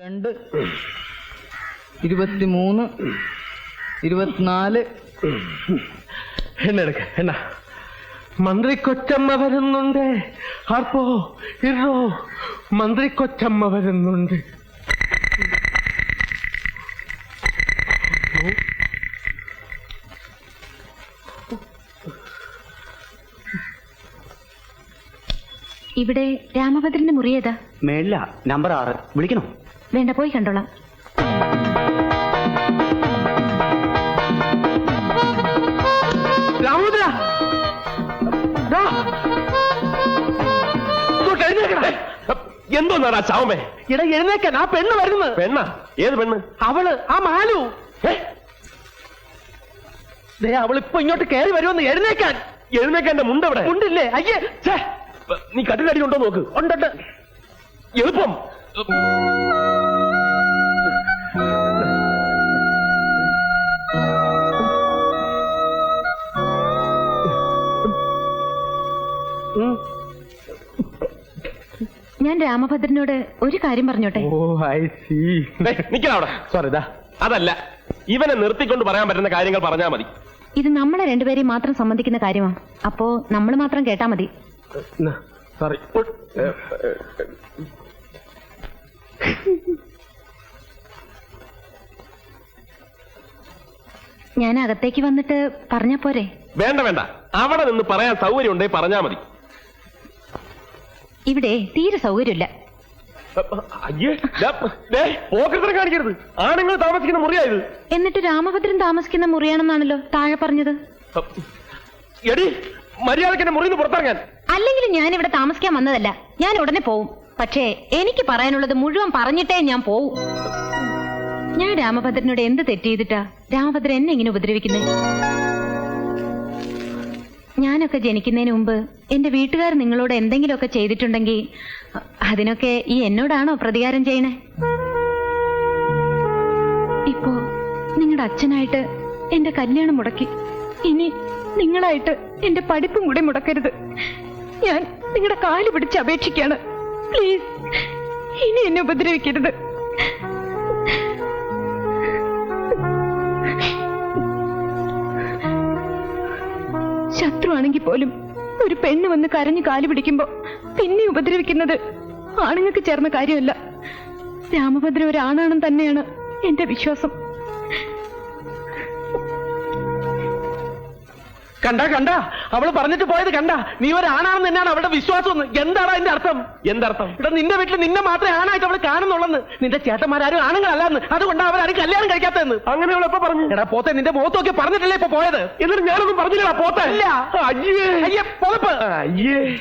രണ്ട് ഇരുപത്തിമൂന്ന് ഇരുപത്തിനാല്. എന്നെ എടുക്ക എന്നാ? മന്ത്രി കൊച്ചമ്മ വരുന്നുണ്ട്. ആർപ്പോ ഇറോ മന്ത്രി കൊച്ചമ്മ വരുന്നുണ്ട്. ഇവിടെ രാമഭദ്രന്റെ മുറി ഏതാ? മേളില നമ്പർ ആറ്. വിളിക്കണോ? വേണ്ട പോയി കണ്ടോളാം. ഇങ്ങോട്ട് എഴുന്നേക്കണേ. എന്തോന്നാടാ ചാവമേ ഇട എഴുന്നേക്കാൻ ആ പെണ്ണ് വരുന്നത്. പെണ്ണ? ഏത് പെണ്ണ്? അവൾ ആ മാലു. അവൾ ഇപ്പൊ ഇങ്ങോട്ട് കയറി വരുമെന്ന് എഴുന്നേക്കാൻ എഴുന്നേക്കാൻ എന്റെ മുണ്ടവിടെ മുണ്ടില്ലേ? അയ്യേ! നീ കട്ടിലടി ഉണ്ടോ നോക്ക്. ഉണ്ടട്ട്. എളുപ്പം. ഞാൻ രാമഭദ്രനോട് ഒരു കാര്യം പറഞ്ഞോട്ടെ? Oh I see. നിക്കണ അവിടെ. സോറി ദാ. അതല്ല ഇവനെ നിർത്തിക്കൊണ്ട് പറയാൻ പറ്റുന്ന കാര്യങ്ങൾ പറഞ്ഞാൽ മതി. ഇത് നമ്മളെ രണ്ടുപേരെയും മാത്രം സംബന്ധിക്കുന്ന കാര്യമാണ് അപ്പോ നമ്മൾ മാത്രം കേട്ടാ മതി. സോറി ഞാൻ അകത്തേക്ക് വന്നിട്ട് പറഞ്ഞ പോരെ? വേണ്ട വേണ്ട. അവിടെ നിന്ന് പറയാൻ സൗകര്യം ഉണ്ടെങ്കിൽ പറഞ്ഞാ മതി. ഇവിടെ തീരെ സൗകര്യമില്ല. അയ്യേ ദേ, പോക്കറ്റിനെ കാണിക്കരുത്. ആണുങ്ങൾ താമസിക്കുന്ന മുറിയായത്. എന്നിട്ട് രാമഭദ്രൻ താമസിക്കുന്ന മുറിയാണെന്നാണല്ലോ താഴെ പറഞ്ഞത്. എടി മര്യാദയ്ക്ക് എന്റെ മുറിയിൽ നിന്ന് പുറത്തിറങ്ങാൻ. അല്ലെങ്കിലും ഞാൻ ഇവിടെ താമസിക്കാൻ വന്നതല്ല. ഞാൻ ഉടനെ പോവും. പക്ഷേ എനിക്ക് പറയാനുള്ളത് മുഴുവൻ പറഞ്ഞിട്ടേ ഞാൻ പോവും. ഞാൻ രാമഭദ്രനോട് എന്ത് തെറ്റ് ചെയ്തിട്ടാ? രാമഭദ്രൻ എന്നെ ഇങ്ങനെ ഉപദ്രവിക്കുന്നത് ഞാനൊക്കെ ജനിക്കുന്നതിന് മുമ്പ് എന്റെ വീട്ടുകാർ നിങ്ങളോട് എന്തെങ്കിലുമൊക്കെ ചെയ്തിട്ടുണ്ടെങ്കിൽ അതിനൊക്കെ ഈ എന്നോടാണോ പ്രതികാരം ചെയ്യണേ? ഇപ്പോ നിങ്ങളുടെ അച്ഛനായിട്ട് എന്റെ കല്യാണം മുടക്കി. ഇനി നിങ്ങളായിട്ട് എന്റെ പഠിപ്പും കൂടെ മുടക്കരുത്. ഞാൻ നിങ്ങളുടെ കാൽ പിടിച്ച് അപേക്ഷിക്കാണ് പ്ലീസ് ഇനി എന്നെ ഉപദ്രവിക്കരുത്. ശത്രുവാണെങ്കിൽ പോലും ഒരു പെണ്ണ് വന്ന് കരഞ്ഞു കാൽ പിടിക്കുമ്പോ പിന്നെ ഉപദ്രവിക്കുന്നത് ആണുങ്ങൾക്ക് ചേർന്ന കാര്യമല്ല. രാമഭദ്ര ഒരാണാണെന്ന് തന്നെയാണ് എന്റെ വിശ്വാസം. കണ്ടാ കണ്ട. അവൾ പറഞ്ഞിട്ട് പോയത് കണ്ട. നീ ഒരാണാണെന്ന് തന്നെയാണ് അവളുടെ വിശ്വാസം എന്താണ് അതിന്റെ അർത്ഥം? എന്തർത്ഥം? ഇവിടെ നിന്റെ വീട്ടിൽ നിന്നെ മാത്രമേ ആണായിട്ട് അവൾ കാണുന്നുള്ളെന്ന്. നിന്റെ ചേട്ടന്മാരും ആണുങ്ങളല്ലെന്ന്. അതുകൊണ്ടാണ് അവരാരും കല്യാണം കഴിക്കാത്തതെന്ന്. അങ്ങനെ അവൾ എപ്പോ പറഞ്ഞു? എടാ പോത്തെ നിന്റെ മുഖത്തൊക്കെ നോക്കി പറഞ്ഞിട്ടല്ലേ ഇപ്പൊ പോയത്? എന്നിട്ട് ഞാനൊന്നും പറഞ്ഞില്ല പോത്തെ. ഇല്ല. അയ്യേ. അയ്യേ പുതപ്പ്. അയ്യേ.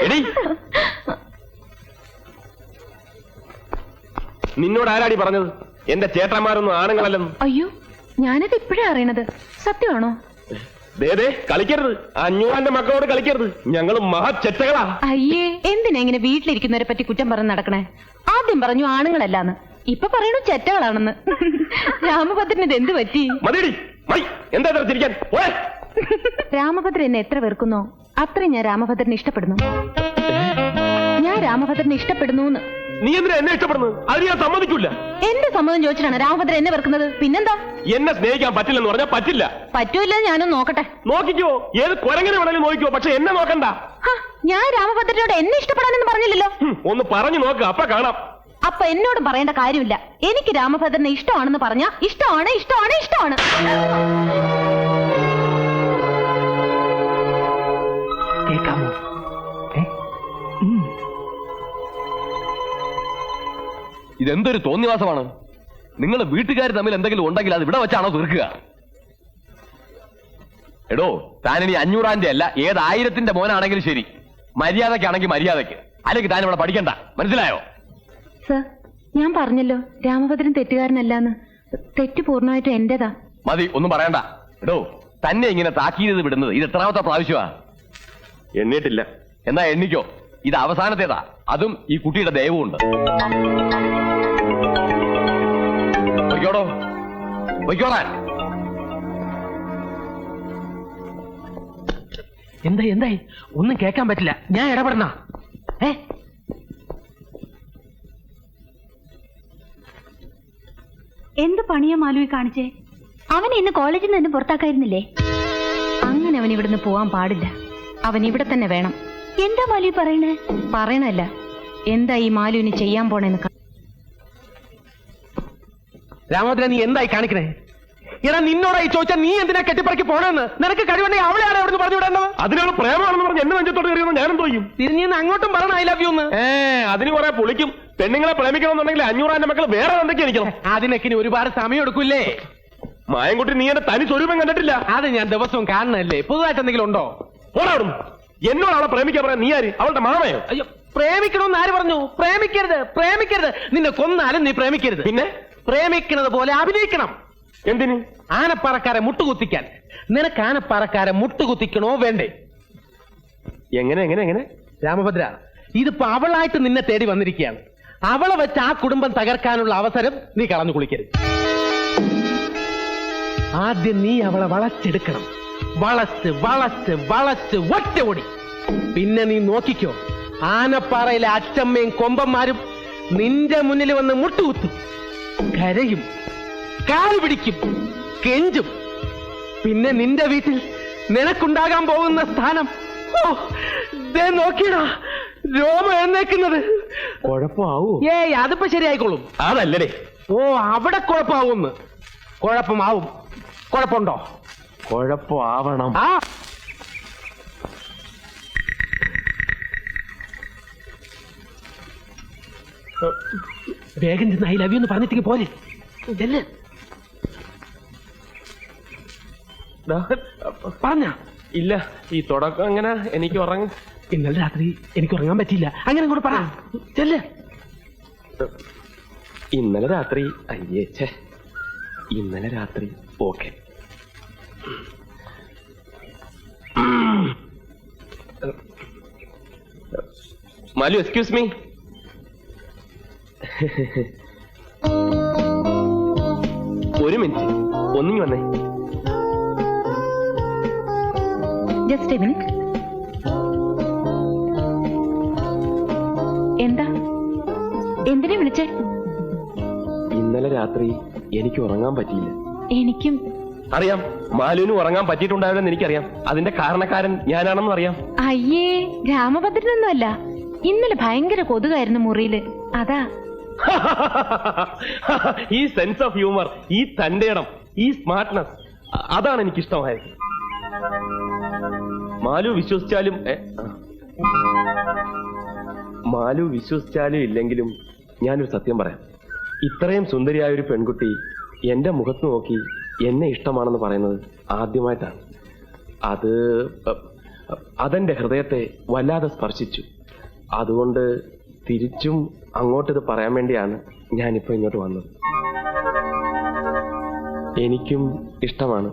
എടി നിന്നോട് ആരാടി പറഞ്ഞത്? എന്റെ ചേട്ടന്മാരൊന്നും ആണുങ്ങളല്ലെന്ന്. അയ്യോ ഞാനത് ഇപ്പോഴാ അറിയണത്. സത്യമാണോ? കളിക്കരുത്. അഞ്ഞൂറാന്റെ മക്കളോട് കളിക്കരുത്. ഞങ്ങൾ മഹാചെറ്റകളാ. അയ്യേ എന്തിനാ ഇങ്ങനെ വീട്ടിലിരിക്കുന്നവരെ പറ്റി കുറ്റം പറഞ്ഞ് നടക്കണേ? ആദ്യം പറഞ്ഞു ആണുങ്ങളല്ലാന്ന്. ഇപ്പൊ പറയണു ചെറ്റകളാണെന്ന്. രാമഭദ്രന് ഇത് എന്ത് പറ്റി? മതിയടി. എന്താ രാമഭദ്രൻ എന്നെ എത്ര വെറുക്കുന്നോ? അത്രയും ഞാൻ രാമഭദ്രനെ ഇഷ്ടപ്പെടുന്നു. ഞാൻ രാമഭദ്രനെ ഇഷ്ടപ്പെടുന്നു നീ എന്തിനാ എന്നെ ഇഷ്ടപ്പെടുന്നത്? അത് ഞാൻ സമ്മതിക്കൂല. എന്റെ സമ്മതം ചോദിച്ചിട്ടാണ് രാമഭദ്രൻ എന്നെ വെറുക്കുന്നത്. പിന്നെന്താ? എന്നെ സ്നേഹിക്കാൻ പറ്റില്ലെന്ന് പറഞ്ഞാൽ പറ്റില്ല. പറ്റൂല്ല ഞാനും നോക്കട്ടെ. നോക്കിക്കോ. ഏത് കുരങ്ങനെ വേണമെങ്കിലും നോക്കിക്കോ പക്ഷെ എന്നെ നോക്കണ്ട. ഹ, ഞാൻ രാമഭദ്രനോട് എന്നെ ഇഷ്ടപ്പെടാനെന്ന് പറഞ്ഞില്ലല്ലോ. ഹും, ഒന്ന് പറഞ്ഞു നോക്ക് അപ്പൊ കാണാം. അപ്പൊ എന്നോട് പറയേണ്ട കാര്യമില്ല. എനിക്ക് രാമഭദ്രനെ ഇഷ്ടമാണെന്ന് പറഞ്ഞ ഇഷ്ടമാണ് ഇഷ്ടമാണ് ഇഷ്ടമാണ്. ഇതെന്തൊരു തോന്നിവാസമാണ്? നിങ്ങൾ വീട്ടുകാർ തമ്മിൽ എന്തെങ്കിലും ഉണ്ടെങ്കിൽ അത് ഇവിടെ വെച്ചാണോ തീർക്കുക? എടോ താനിനി അഞ്ഞൂറാന്റെ അല്ല ഏത് ആയിരത്തിന്റെ മോനാണെങ്കിലും ശരി. മര്യാദക്കാണെങ്കിൽ മര്യാദയ്ക്ക് അല്ലെങ്കിൽ താൻ ഇവിടെ പഠിക്കണ്ട. മനസ്സിലായോ? സർ ഞാൻ പറഞ്ഞല്ലോ രാമഭദ്രൻ തെറ്റുകാരനല്ലാന്ന്. തെറ്റ് പൂർണമായിട്ടും എന്റേതാ. മതി ഒന്നും പറയണ്ട. എടോ തന്നെ ഇങ്ങനെ താക്കീത് വിടുന്നത് ഇത് എത്രാമത്തെ പ്രാവശ്യമാ? എണ്ണിട്ടില്ല എന്നാ എണ്ണിക്കോ. ഇത് അവസാനത്തേതാ. അതും ഈ കുട്ടിയുടെ ദയവുമുണ്ട്. പൊയ്ക്കോടോ പൊയ്ക്കോളാൻ. എന്തായി എന്തായി? ഒന്നും കേൾക്കാൻ പറ്റില്ല. ഞാൻ ഇടപെടണ ഏ? എന്ത് പണിയാ മാലുവി കാണിച്ചേ? അവനെ ഇന്ന് കോളേജിൽ നിന്ന് പുറത്താക്കായിരുന്നില്ലേ? അങ്ങനെ അവൻ ഇവിടുന്ന് പോവാൻ പാടില്ല. അവൻ ഇവിടെ തന്നെ വേണം. എന്താ മാലുവി പറയണേ പറയണല്ല എന്താ ഈ മാലുവിന് ചെയ്യാൻ പോണെന്ന് രാമോദ്ര നീ എന്തായി കാണിക്കണേ? എടാ നിന്നോടായി ചോദിച്ചാൽ നീ എന്തിനാ കെട്ടിപ്പറക്കി പോണെന്ന്? നിനക്ക് കഴിവുണ്ടെങ്കിൽ അവളെ ആരാ അവിടെ പറഞ്ഞു വിടേണ്ടത്? അതിനാണ് പ്രേമാണെന്ന് പറഞ്ഞ് എന്നെ നെഞ്ചത്തോട്ട് കയറിയെന്ന് ഞാനും തോന്നും തിരിഞ്ഞു അങ്ങോട്ടും പറഞ്ഞ ഐ ലവ് യു എന്ന്. ഏ അതിന് കുറെ പൊളിക്കും. പെണ്ണുങ്ങളെ പ്രേമിക്കണമെന്നുണ്ടെങ്കിൽ അഞ്ഞൂറാന്റെ മക്കൾ വേറെ എന്തൊക്കെ എനിക്കണം. അതിനൊക്കെ ഇനി ഒരുപാട് സമയം എടുക്കൂല്ലേ? മായൻകുട്ടി നീ എന്റെ തനി സ്വരൂപം കണ്ടിട്ടില്ല. അത് ഞാൻ ദിവസവും കാണണല്ലേ പുതുതായിട്ട് എന്തെങ്കിലും ഉണ്ടോ? പോടാവിടും എന്നോട് അവളെ പ്രേമിക്കാൻ പറയാൻ നീ ആര്? അവളുടെ മാമയോ? അയ്യോ പ്രേമിക്കണമെന്ന് ആര് പറഞ്ഞു? പ്രേമിക്കരുത് പ്രേമിക്കരുത്. നിന്നെ കൊന്നാലും നീ പ്രേമിക്കരുത്. പിന്നെ? പ്രേമിക്കുന്നത് പോലെ അഭിനയിക്കണം. എന്തിന്? ആനപ്പാറക്കാരെ മുട്ടുകുത്തിക്കാൻ. നിനക്ക് ആനപ്പാറക്കാരെ മുട്ടുകുത്തിക്കണോ വേണ്ടേ? എങ്ങനെ എങ്ങനെ എങ്ങനെ? രാമഭദ്ര ഇതിപ്പോ അവളായിട്ട് നിന്നെ തേടി വന്നിരിക്കുകയാണ്. അവളെ വെച്ച് ആ കുടുംബം തകർക്കാനുള്ള അവസരം നീ കളഞ്ഞു കുളിക്കരുത്. ആദ്യം നീ അവളെ വളച്ചെടുക്കണം. വളച്ച് വളച്ച് വളച്ച് ഒറ്റ ഓടി പിന്നെ നീ നോക്കിക്കോ ആനപ്പാറയിലെ അച്ചമ്മയും കൊമ്പന്മാരും നിന്റെ മുന്നിൽ വന്ന് മുട്ടുകുത്തും. കരയും കാൽ പിടിക്കും കെഞ്ചും. പിന്നെ നിന്റെ വീട്ടിൽ നിനക്കുണ്ടാകാൻ പോകുന്ന സ്ഥാനം. ഓ ദേ നോക്കിയടാ രോമ എഴുന്നേക്കുന്നത്. കുഴപ്പമാവൂ? ഏയ് അതിപ്പോ ശരിയായിക്കോളും. അതല്ലേ ഓ അവിടെ കുഴപ്പമാവുമെന്ന്. കുഴപ്പമാവും. കുഴപ്പമുണ്ടോ? കുഴപ്പമാവണം. ആ വേഗം ചെന്ന് ഐ ലവ് യു എന്ന് പറഞ്ഞിട്ടേക്ക് പോലെ ചെല്ല്. പറഞ്ഞ. ഇല്ല ഈ തുടക്കം അങ്ങനെ എനിക്ക് ഉറങ്ങ. ഇന്നലെ രാത്രി എനിക്ക് ഉറങ്ങാൻ പറ്റിയില്ല. അങ്ങനെ കൂടെ പറ. ചെല്ല്. ഇന്നലെ രാത്രി അയ്യേ ഛേ. ഇന്നലെ രാത്രി ഓക്കെ. മാലു എക്സ്ക്യൂസ് മീ ഒരു മിനിറ്റ്. ഒന്നിങ്ങി വന്നേ. ജസ്റ്റ് മിനിറ്റ് എന്താ? എന്തിനെ വിളിച്ചേ? ഇന്നലെ രാത്രി എനിക്ക് ഉറങ്ങാൻ പറ്റിയില്ല. എനിക്കും. അറിയാം. മാലുവിന് ഉറങ്ങാൻ പറ്റിയിട്ടുണ്ടാവില്ലെന്ന് എനിക്കറിയാം. അതിന്റെ കാരണക്കാരൻ ഞാനാണെന്ന് അറിയാം. അയ്യേ രാമഭദ്രനൊന്നുമല്ല ഇന്നലെ ഭയങ്കര കൊതുകായിരുന്നു മുറിയിൽ. അതാ ഈ സെൻസ് ഓഫ് ഹ്യൂമർ ഈ തന്റെ ഇടം ഈ സ്മാർട്ട്നെസ് അതാണ് എനിക്ക് ഇഷ്ടമായത് മാലു വിശ്വസിച്ചാലും മാലു വിശ്വസിച്ചാലും ഇല്ലെങ്കിലും ഞാനൊരു സത്യം പറയാം. ഇത്രയും സുന്ദരിയായ ഒരു പെൺകുട്ടി എന്റെ മുഖത്ത് നോക്കി എന്നെ ഇഷ്ടമാണെന്ന് പറയുന്നത് ആദ്യമായിട്ടാണ്. അത് അതെന്റെ ഹൃദയത്തെ വല്ലാതെ സ്പർശിച്ചു. അതുകൊണ്ട് തിരിച്ചും അങ്ങോട്ടിത് പറയാൻ വേണ്ടിയാണ് ഞാനിപ്പോ ഇങ്ങോട്ട് വന്നത്. എനിക്കും ഇഷ്ടമാണ്.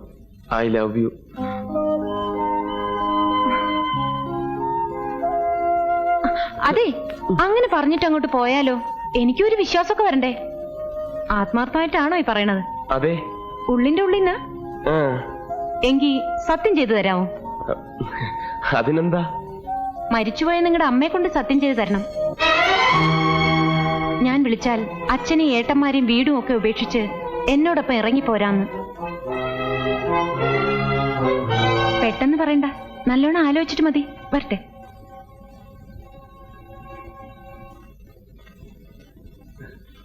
ഐ ലവ് യു അതെ അങ്ങനെ പറഞ്ഞിട്ട് അങ്ങോട്ട് പോയാലോ? എനിക്കൊരു വിശ്വാസമൊക്കെ വരണ്ടേ? ആത്മാർത്ഥമായിട്ടാണോ ഈ പറയണത്? അതെ. ഉള്ളിന്റെ ഉള്ളിന്ന്? എങ്കി സത്യം ചെയ്തു തരാമോ? അതിനെന്താ? മരിച്ചുപോയ നിങ്ങളുടെ അമ്മയെ കൊണ്ട് സത്യം ചെയ്തു തരണം. ഞാൻ വിളിച്ചാൽ അച്ഛനെ ഏട്ടന്മാരെയും വീടും ഒക്കെ ഉപേക്ഷിച്ച് എന്നോടൊപ്പം ഇറങ്ങിപ്പോരാന്ന് പെട്ടെന്ന് പറയണ്ട. നല്ലോണം ആലോചിച്ചിട്ട് മതി. വരട്ടെ.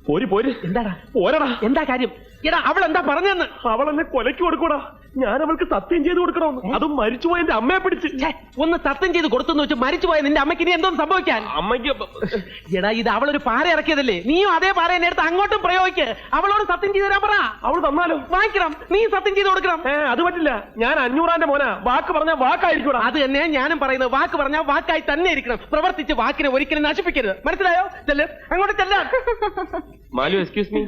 പോര് പോര്. എന്താടാ? പോരടാ. എന്താ കാര്യം? എടാ അവൾ എന്താ പറഞ്ഞെന്ന് അവൾ എന്നെ കൊലയ്ക്ക് കൊടുക്കൂടാ. ഞാൻ അവൾക്ക് സത്യം ചെയ്ത് കൊടുക്കണമെന്ന്. അതും മരിച്ചുപോയ എന്റെ അമ്മയെ പിടിച്ച്. ഛേ, ഒന്ന് സത്യം ചെയ്ത് കൊടുത്തെന്ന് വെച്ച് മരിച്ചുപോയ നിന്റെ അമ്മയ്ക്ക് ഇനി എന്തോന്ന് സംഭവിക്കാൻ? അമ്മയ്ക്ക് എടാ ഇത് അവളൊരു പാറ ഇറക്കിയതല്ലേ? നീയും അതേ പാറ എന്നെ എടുത്ത് അങ്ങോട്ടും പ്രയോഗിക്ക്. അവളോട് സത്യം ചെയ്ത് തരാൻ പറ. അവൾ തന്നാലും. വാങ്ങിക്കണം. നീ സത്യം ചെയ്ത് കൊടുക്കണം. ഏ അത് പറ്റില്ല. ഞാൻ അഞ്ഞൂറാന്റെ മോനാ. വാക്ക് പറഞ്ഞ വാക്കായിരിക്കൂടാ. അത് തന്നെ ഞാനും പറയുന്നത്. വാക്ക് പറഞ്ഞാൽ വാക്കായി തന്നെ ഇരിക്കണം. പ്രവർത്തിച്ച് വാക്കിനെ ഒരിക്കലും നശിപ്പിക്കരുത്. മനസ്സിലായോ? ചെല്ല്. അങ്ങോട്ട് ചെല്ലാം. മാലു എക്സ്ക്യൂസ് മീ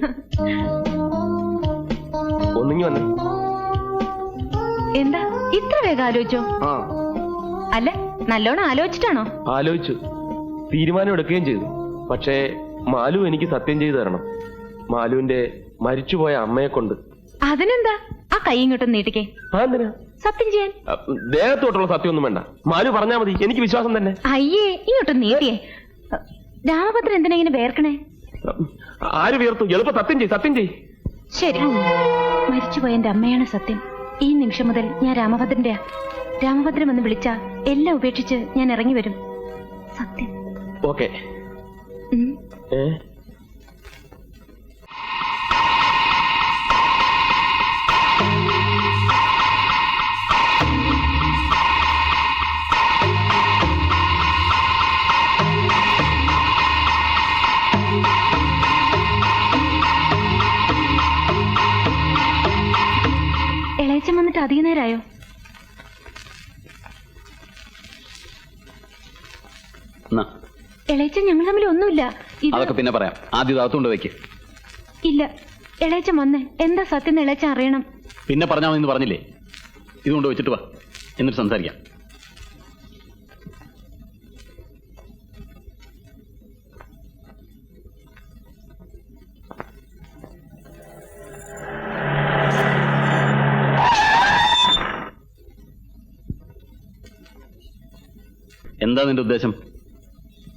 ഒന്നിങ്ങി വന്നേ. എന്താ? ഇത്ര വേഗം ആലോചിച്ചോ? ആ. അല്ല നല്ലോണം ആലോചിച്ചിട്ടാണോ? ആലോചിച്ചു. തീരുമാനം എടുക്കുകയും ചെയ്തു. പക്ഷേ മാലു എനിക്ക് സത്യം ചെയ്തു തരണം. മാലുവിന്റെ മരിച്ചുപോയ അമ്മയെ കൊണ്ട് അതിനെന്താ? ആ കൈ ഇങ്ങോട്ടും നീട്ടിക്കേ. ആ എന്തിനാ? സത്യം ചെയ്യാൻ. ദേഹത്തോട്ടുള്ള ദേഹത്തോട്ടുള്ള സത്യമൊന്നും വേണ്ട. മാലു പറഞ്ഞാൽ മതി. എനിക്ക് വിശ്വാസം തന്നെ. അയ്യേ ഇങ്ങോട്ട് നീട്ടിയേ. രാമഭദ്രൻ എന്തിനാ ഇങ്ങനെ വേർക്കണേ? ആര് വീർത്തു? എളുപ്പം സത്യം ചെയ് സത്യം ചെയ് ശരി. മരിച്ചുപോയ എന്റെ അമ്മയാണ് സത്യം. ഈ നിമിഷം മുതൽ ഞാൻ രാമഭദ്രന്റെ രാമഭദ്രൻ എന്ന് വിളിച്ച എല്ലാം ഉപേക്ഷിച്ച് ഞാൻ ഇറങ്ങി വരും. സത്യം. ഓക്കെ. ഇളയച്ചൻ ഞങ്ങൾ തമ്മിൽ ഒന്നുമില്ല. അതൊക്കെ പിന്നെ പറയാം. ആദ്യം അകത്തുകൊണ്ട് വെക്ക്. ഇല്ല. എളേച്ച വന്നേ എന്താ സത്യം എളേച്ച അറിയണം. പിന്നെ പറഞ്ഞാൽ മതി പറഞ്ഞില്ലേ? ഇതുകൊണ്ട് വെച്ചിട്ട് വാ. എന്നിട്ട് സംസാരിക്കാം. എന്താ നിന്റെ ഉദ്ദേശം?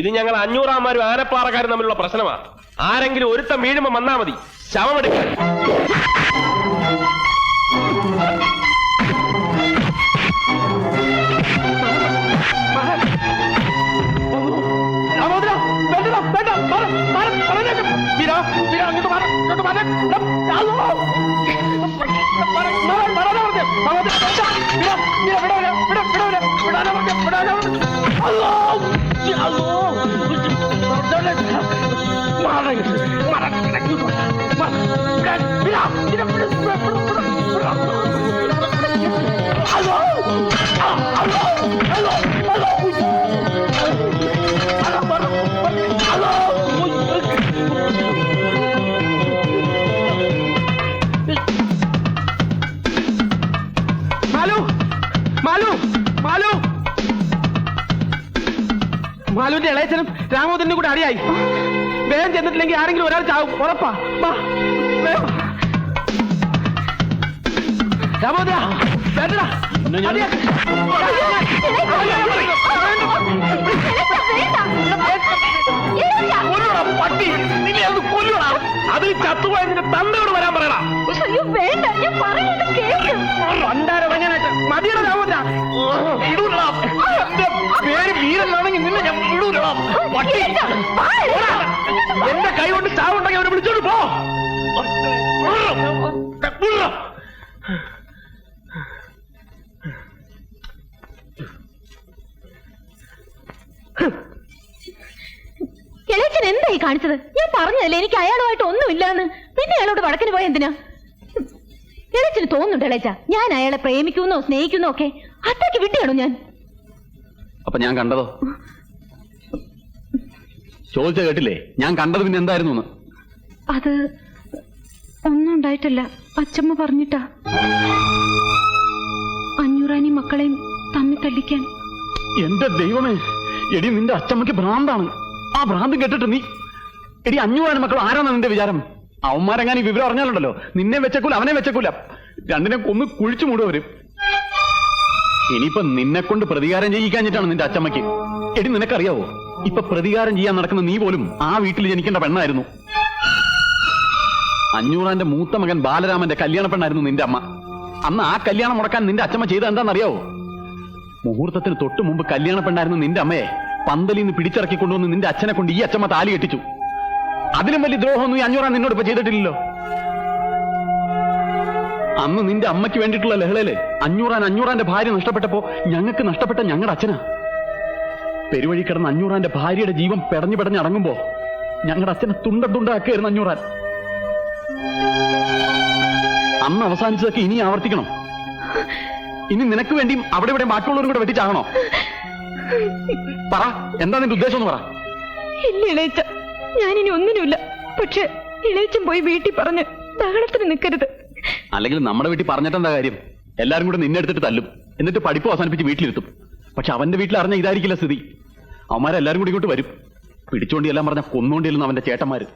ഇത് ഞങ്ങൾ അഞ്ഞൂറാമാരും ആനപ്പാറക്കാരും തമ്മിലുള്ള പ്രശ്നമാണ് ആരെങ്കിലും ഒരുത്തം വീഴുമ്പോ വന്നാ മതി ശവമെടുക്കാൻ വിടാനാ, വിടാ, വിടാനാ, വിടാനാ വിടാനാ പറഞ്ഞെ. അയ്യോ. മാലുവിന്റെ ഇളയച്ചനും രാമോദരനും കൂടെ അടിയായി. വേഗം ചെന്നിട്ടില്ലെങ്കിൽ ആരെങ്കിലും ഒരാൾ ചാവും. ഉറപ്പാ. രാമോദര വേണ്ടടാ. പട്ടി. നിന്നെ അത് കൊല്ലുടാ. അത് ചത്തുപോയതിന്റെ തന്തയോട് വരാൻ പണ്ടാരവങ്ങനായിട്ട് മതിയുടെ രാമോദര ഇടൂലടാ. എന്റെ പേര് വീരനാണെങ്കിൽ നിന്നെ ഞാൻ വിടൂലടാ. പട്ടി ഓടാ. എന്റെ കൈ കൊണ്ട് ചാവുണ്ടെങ്കിൽ അവനെ വിളിച്ചോണ്ട് പോ. വിടടാ. ഇളയച്ചൻ എന്തായി കാണിച്ചത്? ഞാൻ പറഞ്ഞതല്ലേ എനിക്ക് അയാളുമായിട്ട് ഒന്നുമില്ലാന്ന്. പിന്നെ അയാളോട് വടക്കിന് പോയ എന്തിനാ? ഇളയച്ചന് തോന്നുന്നുണ്ട് ഇളയച്ച ഞാൻ അയാളെ പ്രേമിക്കുന്നോ സ്നേഹിക്കുന്നോ ഒക്കെ. അത്രയ്ക്ക് വിട്ടുകയാണോ ഞാൻ? അപ്പൊ ഞാൻ കണ്ടതോ? ചോദിച്ച കേട്ടില്ലേ? ഞാൻ കണ്ടത് പിന്നെ എന്തായിരുന്നു അത് ഒന്നും ഉണ്ടായിട്ടില്ല. അച്ചമ്മ പറഞ്ഞിട്ടാ. അഞ്ഞൂറാനി മക്കളെയും തമ്മിൽ തല്ലിക്കാൻ. എന്റെ ദൈവമേ എടി നിന്റെ അച്ചമ്മയ്ക്ക് ഭ്രാന്താണ്. ആ ഭ്രാന്ത് കേട്ടിട്ട് നീ എടി അഞ്ഞൂറാനി മക്കൾ ആരാണ് നിന്റെ വിചാരം? അവന്മാരെങ്ങാനും വിവരം അറിഞ്ഞാലുണ്ടല്ലോ. നിന്നെ വെച്ചക്കൂല അവനെ വെച്ചക്കൂല. രണ്ടിനെ ഒന്ന് കുഴിച്ചു മൂടുവരും. ഇനിയിപ്പൊ നിന്നെ കൊണ്ട് പ്രതികാരം ചെയ്യിക്കാഞ്ഞിട്ടാണ് നിന്റെ അച്ചമ്മയ്ക്ക്. എടി നിനക്കറിയാവോ? ഇപ്പൊ പ്രതികാരം ചെയ്യാൻ നടക്കുന്ന നീ പോലും ആ വീട്ടിൽ ജനിക്കേണ്ട പെണ്ണായിരുന്നു. അഞ്ഞൂറാന്റെ മൂത്ത മകൻ ബാലരാമന്റെ കല്യാണ പെണ്ണായിരുന്നു നിന്റെ അമ്മ. അന്ന് ആ കല്യാണം മുടക്കാൻ നിന്റെ അച്ചമ്മ ചെയ്ത എന്താണെന്നറിയാവോ? മുഹൂർത്തത്തിന് തൊട്ടു മുമ്പ് കല്യാണ പെണ്ണായിരുന്നു നിന്റെ അമ്മയെ പന്തലിൽ നിന്ന് പിടിച്ചിറക്കി കൊണ്ടുവന്ന് നിന്റെ അച്ഛനെ കൊണ്ട് ഈ അച്ഛമ്മ താലി കെട്ടിച്ചു. അതിലും വലിയ ദ്രോഹമൊന്നും ഈ അഞ്ഞൂറാൻ നിന്നോട് ഇപ്പൊ ചെയ്തിട്ടില്ലല്ലോ. അന്ന് നിന്റെ അമ്മയ്ക്ക് വേണ്ടിയിട്ടുള്ള ലഹളയിലെ അഞ്ഞൂറാൻ അഞ്ഞൂറാന്റെ ഭാര്യ നഷ്ടപ്പെട്ടപ്പോ ഞങ്ങൾക്ക് നഷ്ടപ്പെട്ട ഞങ്ങളുടെ അച്ഛനാ. പെരുവഴി കിടന്ന അഞ്ഞൂറാന്റെ ഭാര്യയുടെ ജീവൻ പെടഞ്ഞു പെടഞ്ഞ് അടങ്ങുമ്പോ ഞങ്ങളുടെ അച്ഛനെ തുണ്ട തുണ്ടാക്കായിരുന്നു അഞ്ഞൂറാൻ. അന്ന് അവസാനിച്ചതൊക്കെ ഇനി ആവർത്തിക്കണം. ഇനി നിനക്ക് വേണ്ടിയും അവിടെ ഇവിടെ ബാക്കിയുള്ളവരും കൂടെ വെട്ടിച്ചാകണോ? പറ എന്താ നിന്റെ ഉദ്ദേശം എന്ന് പറ. ഇല്ല ഇളയച്ച. ഞാനിനി ഒന്നിനുമില്ല. പക്ഷെ ഇളയച്ചൻ പോയി വീട്ടിൽ പറഞ്ഞ് ബഹളത്തിന് നിൽക്കരുത്. അല്ലെങ്കിൽ നമ്മുടെ വീട്ടിൽ പറഞ്ഞിട്ടെന്താ കാര്യം? എല്ലാരും കൂടെ നിന്നെ എടുത്തിട്ട് തല്ലും. എന്നിട്ട് പഠിപ്പ് അവസാനിപ്പിച്ച് വീട്ടിലിരുത്തും. പക്ഷെ അവന്റെ വീട്ടിൽ അറിഞ്ഞ ഇതായിരിക്കില്ല സ്ഥിതി. അവന്മാരെല്ലാരും കൂടി ഇങ്ങോട്ട് വരും. പിടിച്ചോണ്ടി എല്ലാം പറഞ്ഞ കൊന്നുകൊണ്ടിരുന്നു അവന്റെ ചേട്ടന്മാര്.